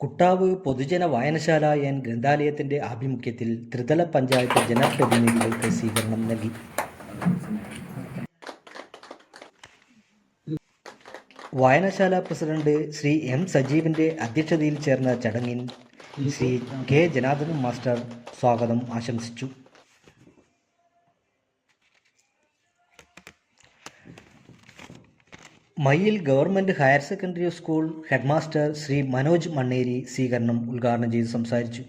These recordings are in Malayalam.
കുട്ടാവ് പൊതുജന വായനശാല എൻ ഗ്രന്ഥാലയത്തിന്റെ ആഭിമുഖ്യത്തിൽ ത്രിതല പഞ്ചായത്ത് ജനപ്രതിനിധികൾക്ക് സ്വീകരണം നൽകി. വായനശാല പ്രസിഡന്റ് ശ്രീ എം സജീവിന്റെ അധ്യക്ഷതയിൽ ചേർന്ന ചടങ്ങിൽ ശ്രീ കെ ജനാർദ്ദനൻ മാസ്റ്റർ സ്വാഗതം ആശംസിച്ചു. Mayyil government higher secondary school headmaster Shri Manoj Manneri സ്വീകരണം ഉദ്ഘാടനം ചെയ്ത് സംസാരിച്ചു.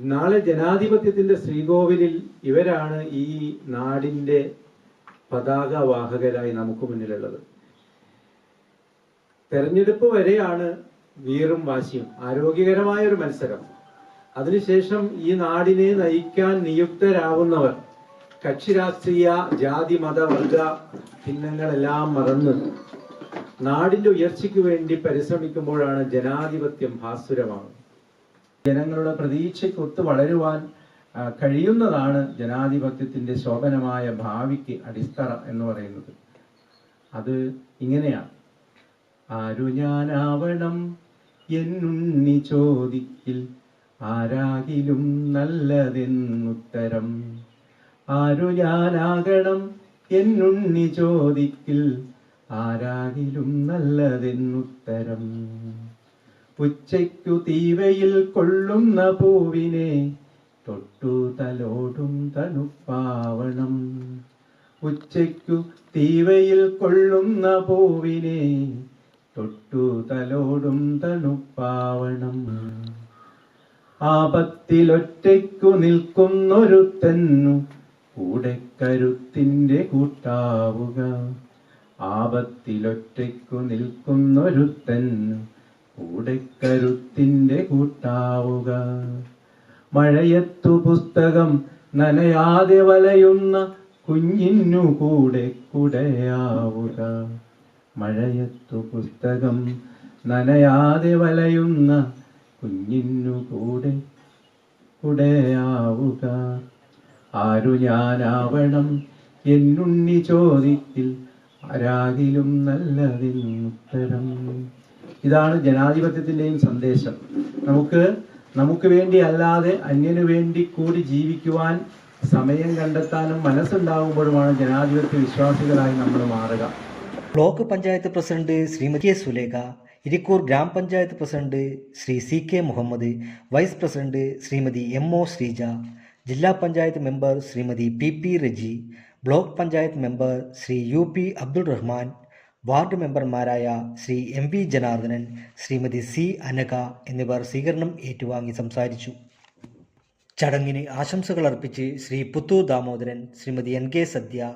നാളെ ജനാധിപത്യത്തിന്റെ ശ്രീകോവിലിൽ ഇവരാണ് ഈ നാടിന്റെ പതാക വാഹകരായി നമുക്ക് മുന്നിലുള്ളത്. തെരഞ്ഞെടുപ്പ് വരെയാണ് വീറും വാശിയും. ആരോഗ്യകരമായ ഒരു മത്സരം. അതിനുശേഷം ഈ നാടിനെ നയിക്കാൻ നിയുക്തരാവുന്നവർ കക്ഷി രാഷ്ട്രീയ ജാതി മത വർഗ ഭിന്നങ്ങളെല്ലാം മറന്ന് നാടിന്റെ ഉയർച്ചയ്ക്ക് വേണ്ടി പരിശ്രമിക്കുമ്പോഴാണ് ജനാധിപത്യം ഭാസുരമാകുന്നത് ജനങ്ങളുടെ പ്രതീക്ഷയ്ക്കൊത്ത് വളരുവാൻ കഴിയുന്നതാണ് ജനാധിപത്യത്തിന്റെ ശോഭനമായ ഭാവിക്ക് അടിസ്ഥാന എന്ന് പറയുന്നത്. അത് ഇങ്ങനെയാണ്. ആരു ഞാനാവണം എന്നുണ്ണി ചോദിക്കിൽ ആരാകിലും നല്ലതെന്നുത്തരം ആരു ഞാനാകണം എന്നുണ്ണി ചോദിക്കിൽ ആരാകിലും നല്ലതെന്നുത്തരം. ഉച്ചയ്ക്കു തീവയിൽ കൊള്ളുന്ന പൂവിനെ തൊട്ടു തലോടും തണുപ്പാവണം. ഉച്ചയ്ക്കു തീവയിൽ കൊള്ളുന്ന പൂവിനെ തൊട്ടു തലോടും തണുപ്പാവണം. ആപത്തിലൊറ്റയ്ക്കു നിൽക്കുന്നൊരുത്തന്നു കൂടെ കരുത്തിന്റെ കൂട്ടാവുക. ആപത്തിലൊറ്റയ്ക്കു നിൽക്കുന്നൊരുത്തൻ കൂടെ കരുത്തിന്റെ കൂട്ടാവുക. മഴയത്തു പുസ്തകം നനയാതെ വലയുന്ന കുഞ്ഞിനു കൂടെ കുടയാവുക. മഴയത്തു പുസ്തകം നനയാതെ വലയുന്ന കുഞ്ഞിനു കൂടെ കുടയാവുക. ആരു ഞാനാവണം എന്നുണ്ണി ചോദിക്കിൽ ആരാകിലും നല്ലതിനുത്തരം. ഇതാണ് ജനാധിപത്യത്തിന്റെയും സന്ദേശം. നമുക്ക് നമുക്ക് വേണ്ടി അല്ലാതെ അന്യനു വേണ്ടി കൂടി ജീവിക്കുവാൻ സമയം കണ്ടെത്താനും മനസ്സുണ്ടാകുമ്പോഴുമാണ് ജനാധിപത്യ വിശ്വാസികളായി നമ്മൾ മാറുക. Block panchayat president Shrimati K Sulekha Irikkur ഗ്രാമപഞ്ചായത്ത് president Shri C K Muhammad vice president Shrimati M O Sreeja ജില്ലാ panchayat member Shrimati P P Reji block panchayat member Shri U P Abdul Rahman ward മെമ്പർമാരായ Shri M V Janardhanan Shrimati C Anaka എന്നിവർ സ്വീകരണം ഏറ്റുവാങ്ങി സംസാരിച്ചു. ചടങ്ങിന് ആശംസകൾ അർപ്പിച്ച് Shri Puthur Damodaran Shrimati N K Sadya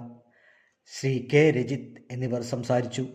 Shri K Rajith എന്നിവർ സംസാരിച്ചു.